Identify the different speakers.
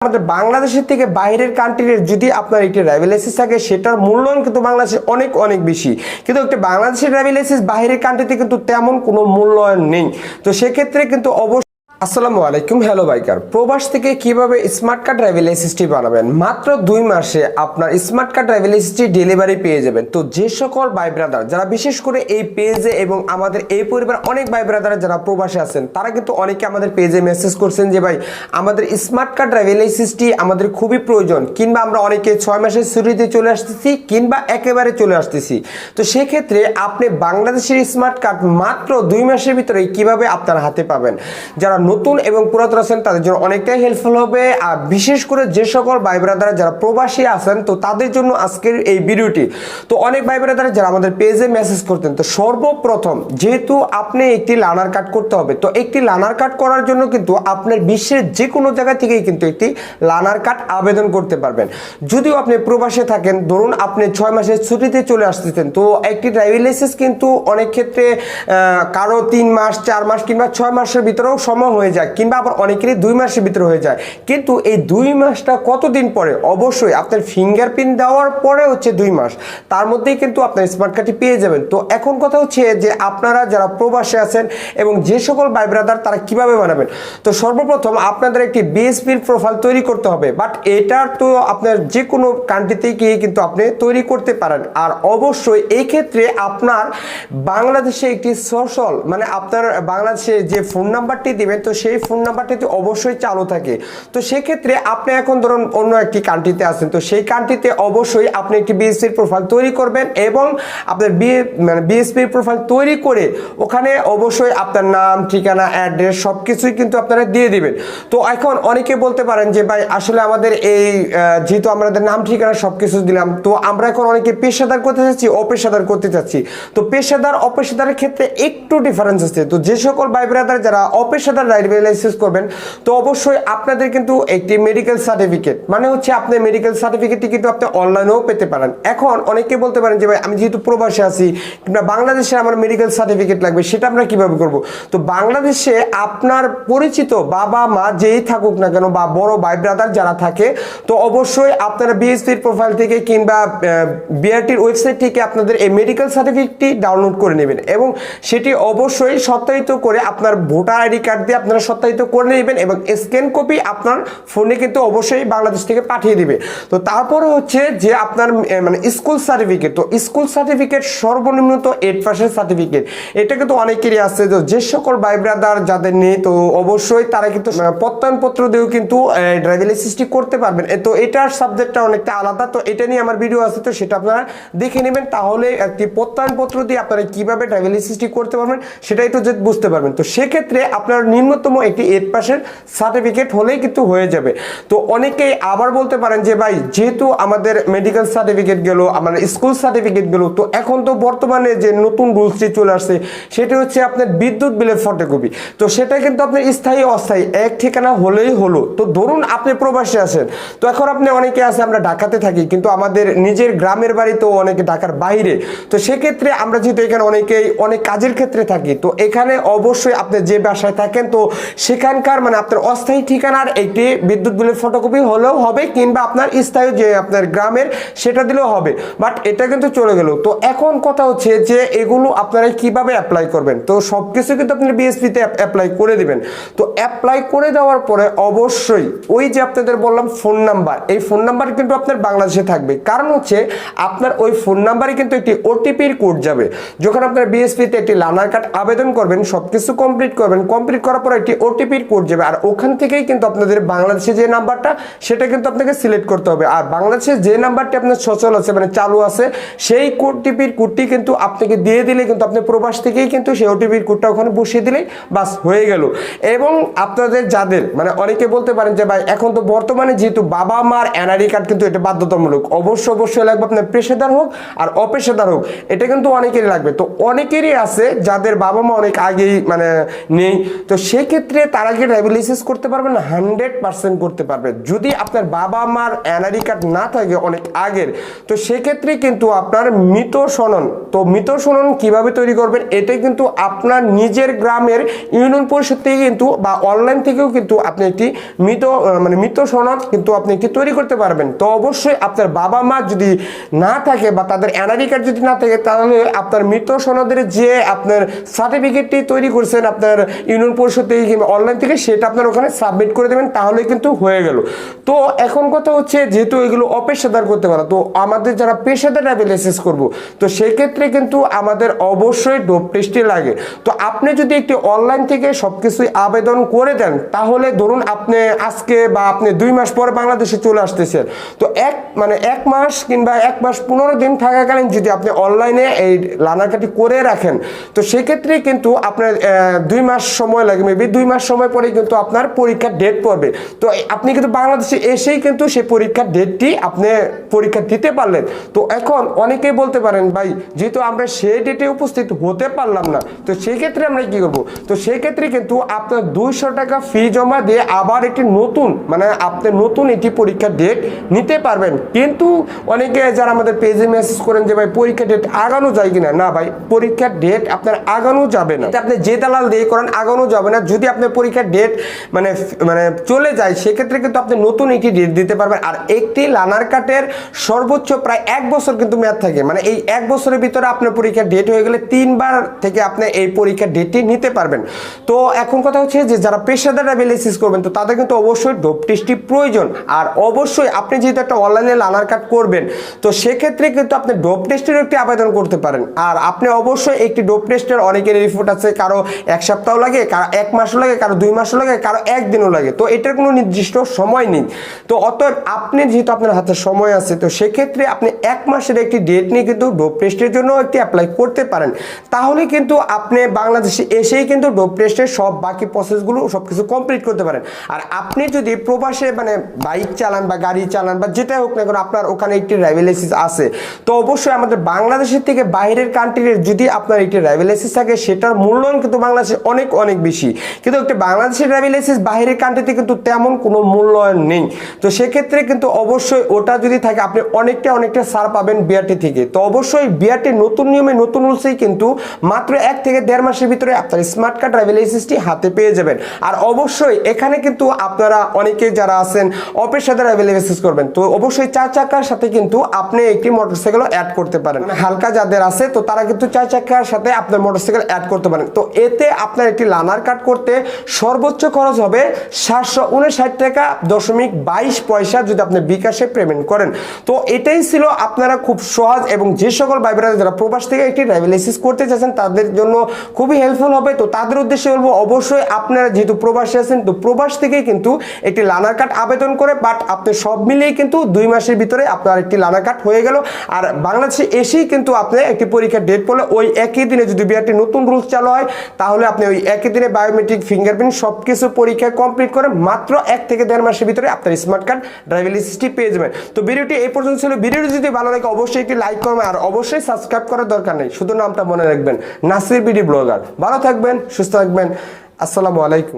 Speaker 1: আমাদের বাংলাদেশের থেকে বাইরের কান্ট্রির যদি আপনার একটি লাইসেন্স থাকে, সেটার মূল্যায়ন কিন্তু বাংলাদেশে অনেক অনেক বেশি। কিন্তু একটি বাংলাদেশের লাইসেন্স বাইরের কান্ট্রিতে কিন্তু তেমন কোনো মূল্যায়ন নেই। তো সেক্ষেত্রে কিন্তু অবশ্যই আসসালামু আলাইকুম, হ্যালো বাইকার। প্রবাস থেকে কীভাবে স্মার্ট কার্ড ড্রাইভিং লাইসেন্সটি বানাবেন? মাত্র দুই মাসে আপনার স্মার্ট কার্ড ড্রাইভিং লাইসেন্সটি ডেলিভারি পেয়ে যাবেন। তো যে সকল ভাই ব্রাদার, যারা বিশেষ করে এই পেজে এবং আমাদের এই পরিবার অনেক ভাই ব্রাদার যারা প্রবাসে আছেন, তারা কিন্তু অনেকে আমাদের পেজে মেসেজ করছেন যে, ভাই, আমাদের স্মার্ট কার্ড ড্রাইভিং লাইসেন্সটি আমাদের খুবই প্রয়োজন। কিংবা আমরা অনেকে ছয় মাসের ছুটিতে চলে আসতেছি, কিংবা একেবারে চলে আসতেছি। তো সেক্ষেত্রে আপনি বাংলাদেশের স্মার্ট কার্ড মাত্র দুই মাসের ভিতরে কীভাবে আপনার হাতে পাবেন? যারা নতুন এবং পুরাতন আছেন, তাদের জন্য অনেকটাই হেল্পফুল হবে। আর বিশেষ করে যে সকল ভাই ব্রাদার যারা প্রবাসী আছেন, তো তাদের জন্য আজকের এই ভিডিওটি। তো অনেক ভাই ব্রাদার যারা আমাদের পেজে মেসেজ করতেন, তো সর্বপ্রথম যেহেতু আপনি একটি লানার কাট করতে হবে, তো একটি লানার কাট করার জন্য কিন্তু আপনার বিশ্বের যে কোনো জায়গা থেকেই কিন্তু একটি লানার কাট আবেদন করতে পারবেন। যদিও আপনি প্রবাসে থাকেন, ধরুন আপনি ছয় মাসের ছুটিতে চলে আসতেছেন, তো একটি ড্রাইভিং লাইসেন্স কিন্তু অনেক ক্ষেত্রে কারও তিন মাস, চার মাস কিংবা ছয় মাসের ভিতরেও সময় হয়ে যায় কিংবা আবার অনেকেরই দুই মাসের ভিতরে হয়ে যায়। কিন্তু এই দুই মাসটা কতদিন পরে? অবশ্যই আপনার ফিঙ্গারপ্রিন্ট দেওয়ার পরে হচ্ছে দুই মাস। তার মধ্যেই কিন্তু আপনার স্মার্ট কার্ডটি পেয়ে যাবেন। তো এখন কথা হচ্ছে যে আপনারা যারা প্রবাসে আছেন এবং যে সকল ভাই ব্রাদার তারা কীভাবে বানাবেন? তো সর্বপ্রথম আপনাদের একটি বিএসপির প্রোফাইল তৈরি করতে হবে। বাট এটার তো আপনার যে কোনো কান্ট্রিতে গিয়ে কিন্তু আপনি তৈরি করতে পারেন। আর অবশ্যই এই ক্ষেত্রে আপনার বাংলাদেশে একটি সোশ্যাল মানে আপনার বাংলাদেশে যে ফোন নাম্বারটি দিবেন তো সেই ফোন নাম্বারটিতে অবশ্যই চালু থাকে। তো সেক্ষেত্রে আপনি এখন ধরুন অন্য একটি কান্ট্রিতে আছেন, তো সেই কান্ট্রিতে অবশ্যই আপনি একটি বিএসপির প্রোফাইল তৈরি করবেন এবং আপনার বিএ মানে বিএসপির প্রোফাইল তৈরি করে ওখানে অবশ্যই আপনার নাম, ঠিকানা অ্যাড্রেস সব কিছুই কিন্তু আপনারা দিয়ে দিবেন। তো এখন অনেকে বলতে পারেন যে, ভাই, আসলে আমাদের এই যেহেতু আমাদের নাম, ঠিকানা সব কিছু দিলাম, তো আমরা এখন অনেকে পেশাদার করতে চাচ্ছি, অপেশাদার করতে চাচ্ছি। তো পেশাদার, অপেশাদারের ক্ষেত্রে একটু ডিফারেন্স আছে। তো যে সকল ভাই ব্রাদার যারা অপেশাদার লাইসেন্স করবেন, তো অবশ্যই আপনাদের কিন্তু একটি মেডিকেল সার্টিফিকেট মানে হচ্ছে আপনি মেডিকেল সার্টিফিকেটটি কিন্তু আপনি অনলাইনেও পেতে পারেন। এখন অনেকে বলতে পারেন যে, ভাই, আমি যেহেতু প্রবাসে আছি, কিংবা বাংলাদেশে আমার মেডিকেল সার্টিফিকেট লাগবে, সেটা আমরা কীভাবে করব? তো বাংলাদেশে আপনার পরিচিত বাবা, মা যেই থাকুক না কেন, বা বড় ভাই ব্রাদার যারা থাকে, তো অবশ্যই আপনারা বিএসপির প্রোফাইল থেকে কিংবা বিআরটির ওয়েবসাইট থেকে আপনাদের এই মেডিকেল সার্টিফিকেটটি ডাউনলোড করে নেবেন। এবং সেটি অবশ্যই সত্যায়িত করে আপনার ভোটার আইডি কার্ড দিয়ে আপনারা সত্যায়িত করে নেবেন এবং স্ক্যান কপি আপনার ফোনে কিন্তু অবশ্যই বাংলাদেশ থেকে পাঠিয়ে দিবে। তো তারপরে হচ্ছে যে আপনার মানে স্কুল সার্টিফিকেট তো স্কুল সার্টিফিকেট সর্বনিম্ন তো এইট পার্সেন্ট সার্টিফিকেট এটা কিন্তু অনেকেরই আছে তো যে সকল ভাই ব্রাদার যাদের নেই তো অবশ্যই তারা কিন্তু আহ, প্রত্যয়নপত্র দিয়েও কিন্তু ড্রাইভিং লাইসেন্সটি করতে পারবেন। তো এটার সাবজেক্টটা অনেকটা আলাদা তো এটা নিয়ে আমার ভিডিও আছে তো সেটা আপনারা দেখে নেবেন। তাহলে একটি প্রত্যয়নপত্র দিয়ে আপনারা কীভাবে ড্রাইভিং লাইসেন্সটি করতে পারবেন সেটাই তো যে বুঝতে পারবেন। তো সেক্ষেত্রে আপনার নিম্নতম একটি এইট পার্সেন্ট সার্টিফিকেট হলেই কিন্তু হয়ে যাবে। তো অনেকেই আবার বলতে পারেন যে, ভাই, যেহেতু আমাদের মেডিকেল সার্টিফিকেট গেল, আমাদের স্কুল সার্টিফিকেট গেল, তো এখন তো বর্তমানে যে নতুন রুলসটি চলে আসছে, সেটা হচ্ছে আপনার বিদ্যুৎ বিলের ফটোকপি। তো সেটা কিন্তু আপনার স্থায়ী, অস্থায়ী, এক ঠিকানা হলেই হলো। তো ধরুন আপনি প্রবাসে আছেন, তো এখন আপনি অনেকে আছে, আমরা ঢাকাতে থাকি, কিন্তু আমাদের নিজের গ্রামের বাড়ি তো অনেকে ঢাকার বাইরে। তো সেক্ষেত্রে আমরা যেহেতু এখানে অনেকেই, অনেক কাজের ক্ষেত্রে থাকি, তো এখানে অবশ্যই আপনি যে বাসায় থাকেন, তো সেখানকার মানে আপনার অস্থায়ী ঠিকানার একটি বিদ্যুৎ বিলের ফটোকপি হলেও হবে কিংবা আপনার স্থায়ী যে আপনার গ্রামের সেটা দিলেও হবে। বাট এটা কিন্তু চলে গেল। তো এখন কথা হচ্ছে যে এগুলো আপনারা কীভাবে অ্যাপ্লাই করবেন? তো সব কিছু কিন্তু আপনি বিএসপিতে অ্যাপ্লাই করে দিবেন। তো অ্যাপ্লাই করে দেওয়ার পরে অবশ্যই ওই যে আপনাদের বললাম ফোন নাম্বার এই ফোন নাম্বার কিন্তু আপনার বাংলাদেশে থাকবে। কারণ হচ্ছে আপনার ওই ফোন নাম্বারে কিন্তু একটি ওটিপির কোড যাবে। যখন আপনার বিএসপিতে একটি লার্নার কার্ড আবেদন করবেন সব কিছু কমপ্লিট করবেন কমপ্লিট করার পর একটি ওটিপির কোড যাবে। আর ওখান থেকেই কিন্তু আপনাদের বাংলাদেশে যে নাম্বারটা, সেটা কিন্তু আপনাকে সিলেক্ট করতে হবে। আর বাংলাদেশে যে নাম্বারটি আপনার সচল আছে মানে চালু আছে, সেই ওটিপির কোডটি কিন্তু আপনাকে দিয়ে দিলে কিন্তু আপনি প্রবাস থেকেই কিন্তু সেই ওটিপির কোডটা ওখানে বসিয়ে দিলেই বাস হয়ে গেল। এবং আপনাদের যাদের মানে অনেকে বলতে পারেন যে, ভাই, এখন তো বর্তমানে যেহেতু বাবা মার এনআরই কার্ড কিন্তু এটা বাধ্যতামূলক অবশ্য অবশ্যই লাগবে আপনার পেশাদার হোক আর অপেশাদার হোক, এটা কিন্তু অনেকেরই লাগবে। তো অনেকেরই আছে যাদের বাবা মা অনেক আগেই মানে নেই। তো সেই সেক্ষেত্রে তারা কি ডায়াবেলিসিস করতে পারবেন হান্ড্রেড পার্সেন্ট করতে পারবে। যদি আপনার বাবা মার এনআরই কার্ড না থাকে অনেক আগের, তো সেক্ষেত্রে কিন্তু আপনার মৃত সনন তো মৃত সনন কীভাবে তৈরি করবেন? এটাই কিন্তু আপনার নিজের গ্রামের ইউনিয়ন পরিষদ থেকে কিন্তু বা অনলাইন থেকেও কিন্তু আপনি একটি মৃত মানে মৃত সনদ কিন্তু আপনি একটি তৈরি করতে পারবেন। তো অবশ্যই আপনার বাবা মা যদি না থাকে বা তাদের এনআরই কার্ড যদি না থাকে, তাহলে আপনার মৃত সনদের যে আপনার সার্টিফিকেটটি তৈরি করছেন আপনার ইউনিয়ন পরিষদ থেকে কিংবা অনলাইন থেকে সেটা আপনার ওখানে সাবমিট করে দেবেন তাহলে কিন্তু হয়ে গেল। তো এখন কথা হচ্ছে যেহেতু এগুলো অপেশাদার করতে পারে, তো আমাদের যারা পেশাদার ডায়াবেলিসিস করব, তো সেক্ষেত্রে কিন্তু আমাদের অবশ্যই ডোপ টেস্টই লাগে। তো আপনি যদি একটি অনলাইন থেকে সব কিছুই আবেদন করে দেন, তাহলে ধরুন আপনি আজকে বা আপনি দুই মাস পরে বাংলাদেশে চলে আসতেছেন। তো এক মানে এক মাস কিংবা এক মাস পনেরো দিন থাকাকালীন যদি আপনি অনলাইনে এই লানারকাটি করে রাখেন, তো সেক্ষেত্রে কিন্তু আপনার দুই মাস সময় লাগে মেবি দুই মাস সময় পরে কিন্তু আপনার পরীক্ষার ডেট পড়বে। তো আপনি কিন্তু বাংলাদেশে এসেই কিন্তু সেই পরীক্ষার ডেটটি আপনি পরীক্ষা দিতে পারলেন। তো এখন অনেকেই বলতে পারেন, ভাই, যেহেতু আমরা সেই ডেটে উপস্থিত হতে পারলাম না, তো সেই ক্ষেত্রে আমরা কি করব? তো সেই ক্ষেত্রে কিন্তু আপনার দুইশো টাকা ফি জমা দিয়ে আবার একটি নতুন মানে আপনি নতুন একটি পরীক্ষার ডেট নিতে পারবেন। কিন্তু অনেকে যারা আমাদের পেজে মেসেজ করেন যে, ভাই, পরীক্ষার ডেট আগানো যায় কিনা? না, ভাই, পরীক্ষার ডেট আপনার আগানো যাবে না। আপনি যে দালাল দিয়ে করেন, আগানো যাবে না। যদি আপনার পরীক্ষার ডেট মানে মানে চলে যায়, সেক্ষেত্রে কিন্তু আপনি নতুন একটি ডেট দিতে পারবেন। আর একটি লানার কাটের সর্বোচ্চ প্রায় এক বছর কিন্তু মেয়াদ থাকে। মানে এই এক বছরের ভিতরে আপনার পরীক্ষার ডেট হয়ে গেলে তিনবার থেকে আপনি এই পরীক্ষার ডেটটি নিতে পারবেন। তো এখন কথা হচ্ছে যে, যারা পেশাদার ডায়াবেলিসিস করবেন, তো তাদের কিন্তু অবশ্যই ডোপ টেস্টটি প্রয়োজন। আর অবশ্যই আপনি যেহেতু একটা অনলাইনে লানার কার্ড করবেন, তো সেক্ষেত্রে কিন্তু আপনি ডোপ টেস্টের একটি আবেদন করতে পারেন। আর আপনি অবশ্যই একটি ডোপ টেস্টের অনেকের রিপোর্ট আছে। কারও এক সপ্তাহ লাগে এক মাসও লাগে, কারও দুই মাসও লাগে, কারও একদিনও লাগে। তো এটার কোনো নির্দিষ্ট সময় নেই। তো অতএব আপনি যেহেতু আপনার হাতে সময় আছে, তো সেক্ষেত্রে আপনি এক মাসের একটি ডেট নিয়ে কিন্তু ডোপ টেস্টের জন্য একটি অ্যাপ্লাই করতে পারেন। তাহলে কিন্তু আপনি বাংলাদেশে এসেই কিন্তু ডোপ টেস্টের সব বাকি প্রসেসগুলো সব কিছু কমপ্লিট করতে পারেন। আর আপনি যদি প্রবাসে মানে বাইক চালান বা গাড়ি চালান বা যেটাই হোক না কেন আপনার ওখানে একটি রাইভেলাইসিস আছে, তো অবশ্যই আমাদের বাংলাদেশের থেকে বাইরের কান্ট্রির যদি আপনার একটি রাইভেলাইসিস থাকে, সেটার মূল্যায়ন কিন্তু বাংলাদেশে অনেক অনেক বেশি। কিন্তু একটি বাংলাদেশের রাইভেলাইসিস বাইরের কান্ট্রিতে কিন্তু তেমন কোনো মূল্যায়ন নেই। তো সেক্ষেত্রে কিন্তু অবশ্যই ওটা যদি থাকে, আপনি অনেকটা অনেকটা ছাড় পাবেন বিআরটি থেকে। তো অবশ্যই বিআরটি নতুন নিয়মে নতুন রুলসেই কিন্তু মাত্র এক থেকে দেড় মাসের ভিতরে আপনার স্মার্ট কার্ড রাইভেলাইসিসটি হাতে পেয়ে যাবেন। আর অবশ্যই এখানে কিন্তু আপনারা অনেকে যারা আছেন অপেশাদার রাইভেলাইসিস করবেন, তো অবশ্যই চার চাকার সাথে কিন্তু আপনি একটি মোটরসাইকেলও অ্যাড করতে পারেন। মানে হালকা যাদের আছে, তো তারা কিন্তু চার চাকার সাথে আপনার মোটরসাইকেল অ্যাড করতে পারেন। তো এতে আপনার একটি লানার কার্ড করতে সর্বোচ্চ খরচ হবে সাতশো উনষাট টাকা দশমিক বাইশ পয়সা যদি আপনি বিকাশে পেমেন্ট করেন। তো এটাই ছিল আপনারা খুব সহজ এবং যে সকল ভাইবেরা যারা প্রবাস থেকে একটি ডায়াবেলিসিস করতে চাচ্ছেন, তাদের জন্য খুবই হেল্পফুল হবে। তো তাদের উদ্দেশ্যে বলব, অবশ্যই আপনারা যেহেতু প্রবাসে আছেন, তো প্রবাস থেকেই কিন্তু একটি লানার কার্ড আবেদন করে বাট আপনি সব মিলিয়ে কিন্তু দুই মাসের ভিতরে আপনার একটি লানার কার্ড হয়ে গেল। আর বাংলাদেশে এসেই কিন্তু আপনি একটি পরীক্ষার ডেট পড়লে ওই একই দিনে যদি বিআরটি নতুন রুলস চালু হয়, তাহলে আপনি ওই একই দিনে বায়োমেট্রিক ফিঙ্গারপ্রিন্ট সব কিছু পরীক্ষা কমপ্লিট করে মাত্র এক থেকে দেড় মাসের ভিতরে আপনার স্মার্ট কার্ড ড্রাইভিং লাইসেন্সটি পেয়ে যাবেন। তো ভিডিওটি এই পর্যন্ত ছিল। ভিডিওটি যদি ভালো লাগে, অবশ্যই একটি লাইক করবেন আর অবশ্যই সাবস্ক্রাইব করার দরকার নেই। শুধু নামটা মনে রাখবেন, নাসির বিডি ব্লগার। ভালো থাকবেন, সুস্থ থাকবেন। আসসালামু আলাইকুম।